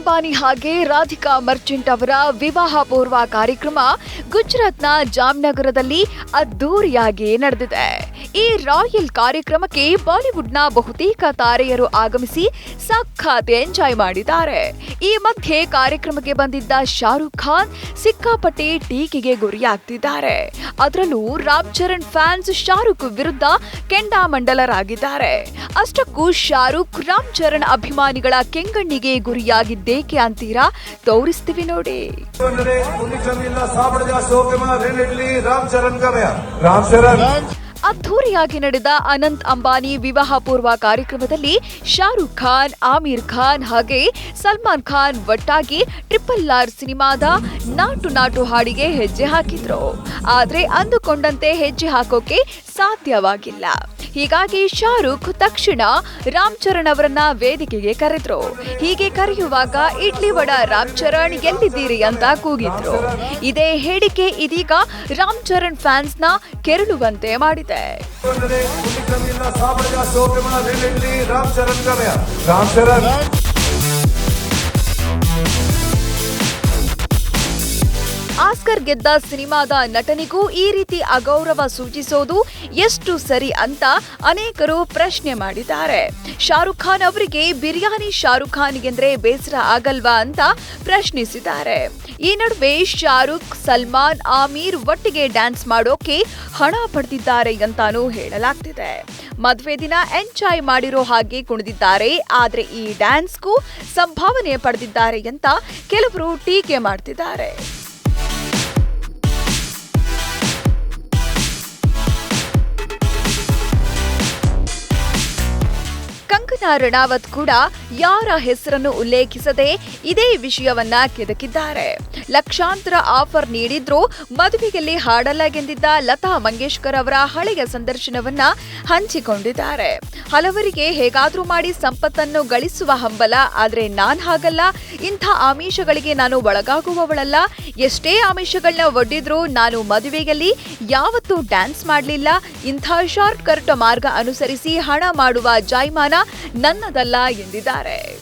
ಅಂಬಾನಿ ಹಾಗೆ ರಾಧಿಕಾ ಮರ್ಚೆಂಟ್ ಅವರ ವಿವಾಹ ಪೂರ್ವ ಕಾರ್ಯಕ್ರಮ ಗುಜರಾತ್ನ ಜಾಮ್ನಗರದಲ್ಲಿ ಅದ್ದೂರಿಯಾಗಿ ನಡೆದಿದೆ. ಈ ರಾಯಲ್ ಕಾರ್ಯಕ್ರಮಕ್ಕೆ ಬಾಲಿವುಡ್ನ ಬಹುತೇಕ ತಾರೆಯರು ಆಗಮಿಸಿ ಸಖತ್ ಎಂಜಾಯ್ ಮಾಡಿದ್ದಾರೆ. ಈ ಮಧ್ಯೆ ಕಾರ್ಯಕ್ರಮಕ್ಕೆ ಬಂದಿದ್ದ ಶಾರುಖ್ ಖಾನ್ ಸಿಕ್ಕಾಪಟ್ಟೆ ಟೀಕೆಗೆ ಗುರಿಯಾಗ್ತಿದ್ದಾರೆ. ಅದರಲ್ಲೂ ರಾಮ್ ಚರಣ್ ಫ್ಯಾನ್ಸ್ ಶಾರುಖ್ ವಿರುದ್ಧ ಕೆಂಡಾಮಂಡಲರಾಗಿದ್ದಾರೆ. ಅಷ್ಟಕ್ಕೂ ಶಾರುಖ್ ರಾಮ್ ಚರಣ್ ಅಭಿಮಾನಿಗಳ ಕೆಂಗಣ್ಣಿಗೆ ಗುರಿಯಾಗಿದ್ದೇಕೆ ಅಂತೀರಾ? ತೋರಿಸ್ತೀವಿ ನೋಡಿ. ರಾಮ್ ಚರಣ್ ಅದ್ಧೂರಿಯಾಗಿ ನಡೆದ ಅನಂತ್ ಅಂಬಾನಿ ವಿವಾಹ ಪೂರ್ವ ಕಾರ್ಯಕ್ರಮದಲ್ಲಿ ಶಾರುಖ್ ಖಾನ್, ಆಮೀರ್ ಖಾನ್ ಹಾಗೆ ಸಲ್ಮಾನ್ ಖಾನ್ ಒಟ್ಟಾಗಿ ಟ್ರಿಪಲ್ ಆರ್ ಸಿನಿಮಾದ ನಾಟು ನಾಟು ಹಾಡಿಗೆ ಹೆಜ್ಜೆ ಹಾಕಿದ್ರು. ಆದರೆ ಅಂದುಕೊಂಡಂತೆ ಹೆಜ್ಜೆ ಹಾಕೋಕೆ ಸಾಧ್ಯವಾಗಿಲ್ಲ. ಹೀಗಾಗಿ ಶಾರುಖ್ ತಕ್ಷಣ ರಾಮ್ ಚರಣ್ ಅವರನ್ನ ವೇದಿಕೆಗೆ ಕರೆದ್ರು. ಹೀಗೆ ಕರೆಯುವಾಗ ಇಡ್ಲಿ ವಡ ರಾಮ್ ಚರಣ್ ಎಲ್ಲಿದ್ದೀರಿ ಅಂತ ಕೂಗಿದ್ರು. ಇದೇ ಹೇಳಿಕೆ ಇದೀಗ ರಾಮ್ ಚರಣ್ ಫ್ಯಾನ್ಸ್ನ ಕೆರಳುವಂತೆ ಮಾಡಿದೆ. ಆಸ್ಕರ್ ಗೆದ್ದ ಸಿನಿಮಾದ ನಟನಿಗೂ ಈ ರೀತಿ ಅಗೌರವ ಸೂಚಿಸೋದು ಎಷ್ಟು ಸರಿ ಅಂತ ಅನೇಕರು ಪ್ರಶ್ನೆ ಮಾಡಿದ್ದಾರೆ. ಶಾರುಖ್ ಖಾನ್ ಅವರಿಗೆ ಬಿರಿಯಾನಿ ಶಾರುಖ್ ಖಾನ್ಗೆಂದ್ರೆ ಬೇಸರ ಆಗಲ್ವಾ ಅಂತ ಪ್ರಶ್ನಿಸಿದ್ದಾರೆ. ಈ ನಡುವೆ ಶಾರುಖ್, ಸಲ್ಮಾನ್, ಆಮೀರ್ ಒಟ್ಟಿಗೆ ಡ್ಯಾನ್ಸ್ ಮಾಡೋಕೆ ಹಣ ಪಡೆದಿದ್ದಾರೆ ಅಂತಾನೂ ಹೇಳಲಾಗ್ತಿದೆ. ಮದುವೆ ದಿನ ಎಂಜಾಯ್ ಮಾಡಿರೋ ಹಾಗೆ ಕುಣಿದಿದ್ದಾರೆ, ಆದ್ರೆ ಈ ಡ್ಯಾನ್ಸ್ಗೂ ಸಂಭಾವನೆ ಪಡೆದಿದ್ದಾರೆ ಅಂತ ಕೆಲವರು ಟೀಕೆ ಮಾಡ್ತಿದ್ದಾರೆ. ಕಂಗನಾ ರಣಾವತ್ ಕೂಡ ಯಾರ ಹೆಸರನ್ನು ಉಲ್ಲೇಖಿಸದೆ ಇದೇ ವಿಷಯವನ್ನ ಕೆದಕಿದ್ದಾರೆ. ಲಕ್ಷಾಂತರ ಆಫರ್ ನೀಡಿದ್ರೂ ಮದುವೆಯಲ್ಲಿ ಹಾಡಲಾಗೆಂದಿದ್ದ ಲತಾ ಮಂಗೇಶ್ಕರ್ ಅವರ ಹಳೆಯ ಸಂದರ್ಶನವನ್ನ ಹಂಚಿಕೊಂಡಿದ್ದಾರೆ. ಹಲವರಿಗೆ ಹೇಗಾದ್ರೂ ಮಾಡಿ ಸಂಪತ್ತನ್ನು ಗಳಿಸುವ ಹಂಬಲ, ಆದ್ರೆ ನಾನ್ ಹಾಗಲ್ಲ. ಇಂಥ ಆಮಿಷಗಳಿಗೆ ನಾನು ಒಳಗಾಗುವವಳಲ್ಲ. ಎಷ್ಟೇ ಆಮಿಷಗಳನ್ನ ಒಡ್ಡಿದ್ರೂ ನಾನು ಮದುವೆಯಲ್ಲಿ ಯಾವತ್ತೂ ಡ್ಯಾನ್ಸ್ ಮಾಡಲಿಲ್ಲ. ಇಂಥ ಶಾರ್ಟ್ ಕಟ್ ಮಾರ್ಗ ಅನುಸರಿಸಿ ಹಣ ಮಾಡುವ ಜಾಯ್ಮಾನ ನನ್ನದಲ್ಲ ಎಂದಿದ್ದಾರೆ.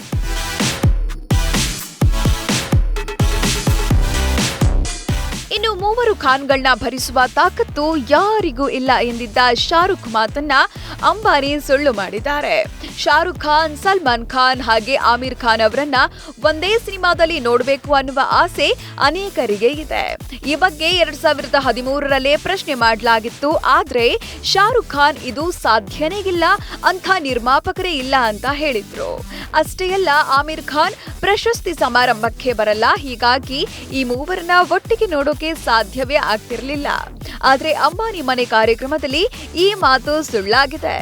ಮೂವರು ಖಾನ್ಗಳನ್ನ ಭರಿಸುವ ತಾಕತ್ತು ಯಾರಿಗೂ ಇಲ್ಲ ಎಂದಿದ್ದ ಶಾರುಖ್ ಮಾತನ್ನ ಅಂಬಾನಿ ಸುಳ್ಳು ಮಾಡಿದ್ದಾರೆ. ಶಾರುಖ್ ಖಾನ್, ಸಲ್ಮಾನ್ ಖಾನ್ ಹಾಗೆ ಆಮೀರ್ ಖಾನ್ ಅವರನ್ನ ಒಂದೇ ಸಿನಿಮಾದಲ್ಲಿ ನೋಡಬೇಕು ಅನ್ನುವ ಆಸೆ ಅನೇಕರಿಗೆ ಇದೆ. ಈ ಬಗ್ಗೆ ಎರಡ್ ಸಾವಿರದ ಹದಿಮೂರರಲ್ಲೇ ಪ್ರಶ್ನೆ ಮಾಡಲಾಗಿತ್ತು. ಆದ್ರೆ ಶಾರುಖ್ ಖಾನ್ ಇದು ಸಾಧ್ಯನೇ ಇಲ್ಲ, ಅಂಥ ನಿರ್ಮಾಪಕರೇ ಇಲ್ಲ ಅಂತ ಹೇಳಿದ್ರು. ಅಷ್ಟೇ ಅಲ್ಲ, ಆಮೀರ್ ಖಾನ್ ಪ್ರಶಸ್ತಿ ಸಮಾರಂಭಕ್ಕೆ ಬರಲ್ಲ. ಹೀಗಾಗಿ ಈ ಮೂವರನ್ನ ಒಟ್ಟಿಗೆ ನೋಡೋಕೆ ಸಾಧ್ಯವೇ ಆಗ್ತಿರ್ಲಿಲ್ಲ. ಆದ್ರೆ ಅಂಬಾನಿ ಮನೆ ಕಾರ್ಯಕ್ರಮದಲ್ಲಿ ಈ ಮಾತು ಸುಳ್ಳಾಗಿದೆ.